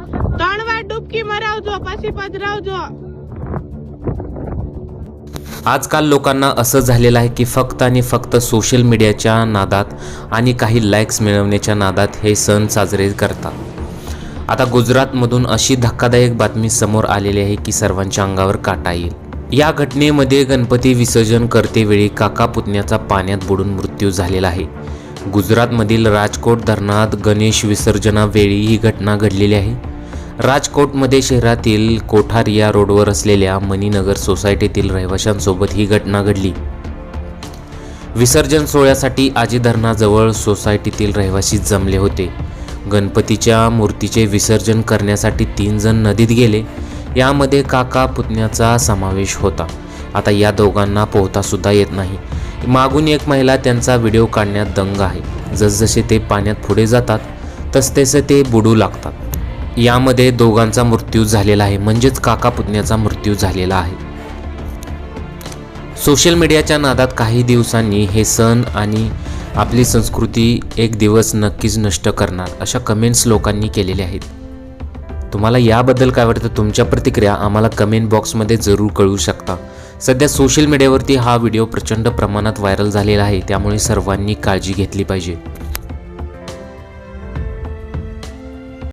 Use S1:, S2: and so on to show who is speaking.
S1: ત્રણ વાર ડૂબકી મરાવજો પછી પધરાવજો
S2: आजकाल लोकांना असं झालेलं आहे की फक्त आणि फक्त सोशल मीडियाच्या नादात आणि काही लाईक्स मिळवण्याच्या नादात हे सण साजरे करतात आता गुजरातमधून अशी धक्कादायक बातमी समोर आलेली आहे की सर्वांच्या अंगावर काटा येईल या घटनेमध्ये गणपती विसर्जन करतेवेळी काका पुतण्याचा पाण्यात बुडून मृत्यू झालेला आहे गुजरातमधील राजकोट धरणात गणेश विसर्जनावेळी ही घटना घडलेली आहे राजकोटमध्ये शहरातील कोठारिया रोडवर असलेल्या मणीनगर सोसायटीतील रहिवाशांसोबत ही घटना घडली. विसर्जन सोहळ्यासाठी आजी धरणाजवळ सोसायटीतील रहिवासी जमले होते. गणपतीच्या मूर्तीचे विसर्जन करण्यासाठी तीन जण नदीत गेले. यामध्ये काका पुतण्याचा समावेश होता. आता या दोघांना पोहतासुद्धा येत नाही. मागून एक महिला त्यांचा व्हिडिओ काढण्यात दंग आहे. जसजसे ते पाण्यात पुढे जातात तसतसे ते बुडू लागतात. यामध्ये दोघांचा मृत्यू झालेला आहे. म्हणजेच काका पुतण्याचा मृत्यू झालेला आहे. सोशल मीडियाच्या नादात काही दिवसांनी हे सण आणि आपली संस्कृती एक दिवस नक्कीच नष्ट करणार अशा कमेंट्स लोकांनी केलेल्या आहेत. तुम्हाला याबद्दल काय वाटतं? तुमच्या प्रतिक्रिया आम्हाला कमेंट बॉक्समध्ये जरूर कळवू शकता. सध्या सोशल मीडियावरती हा व्हिडिओ प्रचंड प्रमाणात व्हायरल झालेला आहे. त्यामुळे सर्वांनी काळजी घेतली पाहिजे.